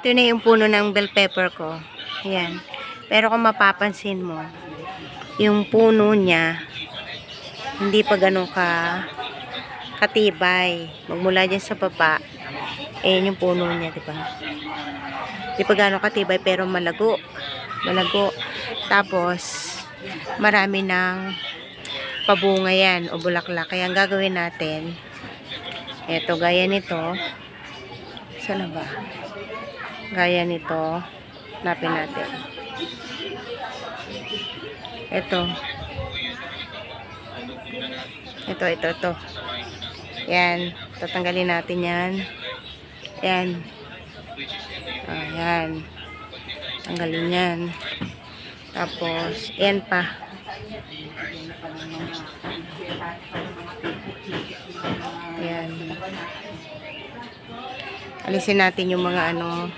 Ito na yung puno ng bell pepper ko. Ayan. Pero kung mapapansin mo, yung puno niya, hindi pa ganun ka katibay. Magmula dyan sa baba, ayan yung puno niya, di ba? Hindi pa ganun katibay, pero malago. Malago. Tapos, marami ng pabunga yan o bulaklak. Kaya ang gagawin natin, eto, gaya nito, saan na ba? Gaya nito, napin natin. Ito. Ito, ito, ito. Yan. Tatanggalin natin yan. Yan. Ayan. Tanggalin yan. Tapos, yan pa. Yan. Alisin natin yung mga ano,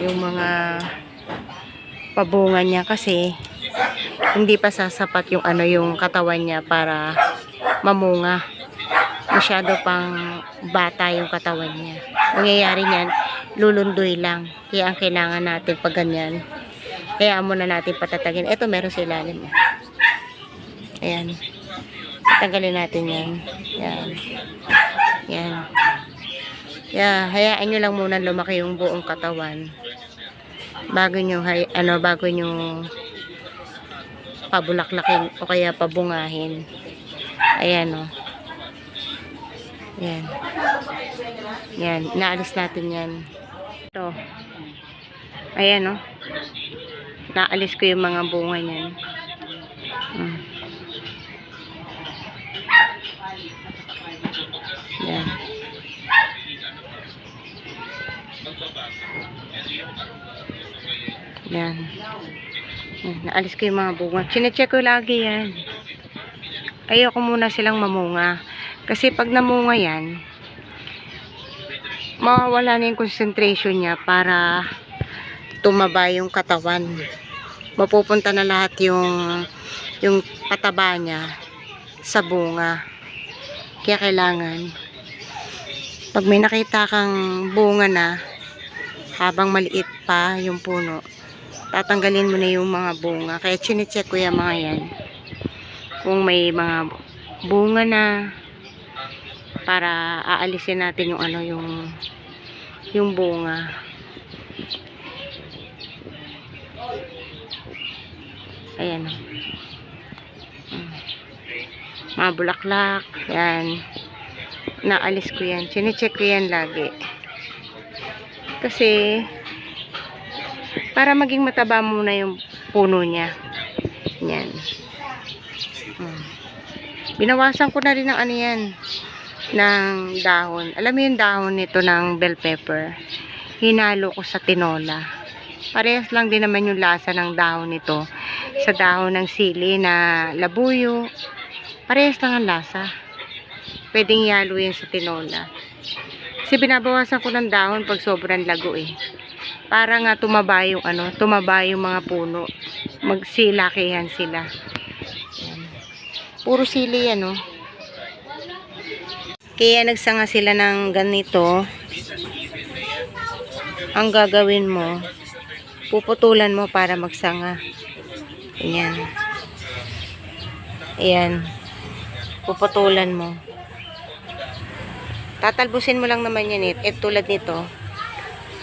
yung mga pabunga niya kasi hindi pa sasapat yung ano yung katawan niya para mamunga. Masyado pang bata yung katawan niya. Mangyayari niyan, lulundoy lang. Kaya ang kailangan natin pag ganyan. Kaya muna natin patatagin. Ito meron sa ilalim. Ayan. Tanggalin natin yan. Yan. Yan. Yeah, hayaan nyo lang muna lumaki yung buong katawan. Bago nyo, hay, ano, bago nyo pabulaklakin o kaya pabungahin. Ayan, o. Yan. Yan. Naalis natin yan. Ito. Ayan, o. Naalis ko yung mga bunga niyan. Yan. Naalis ko yung mga bunga. Chinecheck ko lagi yan. Ayoko muna silang mamunga. Kasi pag namunga yan, mawawala na yung concentration niya para tumaba yung katawan. Mapupunta na lahat yung yung pataba niya sa bunga. Kaya kailangan pag may nakita kang bunga na habang maliit pa yung puno, tatanggalin mo na yung mga bunga. Kaya chinecheck ko yung mga yan. Kung may mga bunga na para aalisin natin yung ano yung yung bunga. Ayan. Mm. Mga bulaklak. Yan. Naalis ko yan. Chinecheck ko yan lagi. Kasi para maging mataba muna yung puno niya. Yan. Mm. Binawasan ko na rin ng ano yan ng dahon. Alam mo yung dahon nito ng bell pepper? Hinalo ko sa tinola. Parehas lang din naman yung lasa ng dahon nito sa dahon ng sili na labuyo. Parehas lang ang lasa. Pwedeng ihalo yan sa tinola. Kasi binabawasan ko ng dahon pag sobrang lago eh. Para nga tumaba yung ano, tumaba yung mga puno. Magsilakihan sila. Yan. Puro sili yan oh. Kaya nagsanga sila ng ganito. Ang gagawin mo, puputulan mo para magsanga. Ayan. Ayan. Puputulan mo. Tatalbusin mo lang naman yan eh. Eh, tulad nito.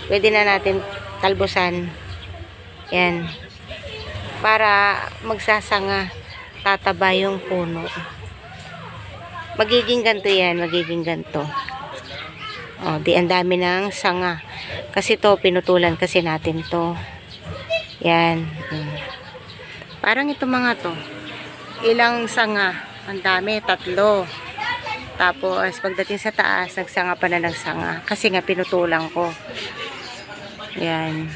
Pwede na natin talbusan. Yan. Para magsasanga. Tataba yung puno. Magiging ganto yan. Magiging ganto. O, di ang dami ng sanga. Kasi to, pinutulan kasi natin to. Yan. Mm. Parang ito mga to. Ilang sanga. Ang dami, tatlo. Tapos, pagdating sa taas, nagsanga pa na ng sanga. Kasi nga, pinutulang ko. Yan.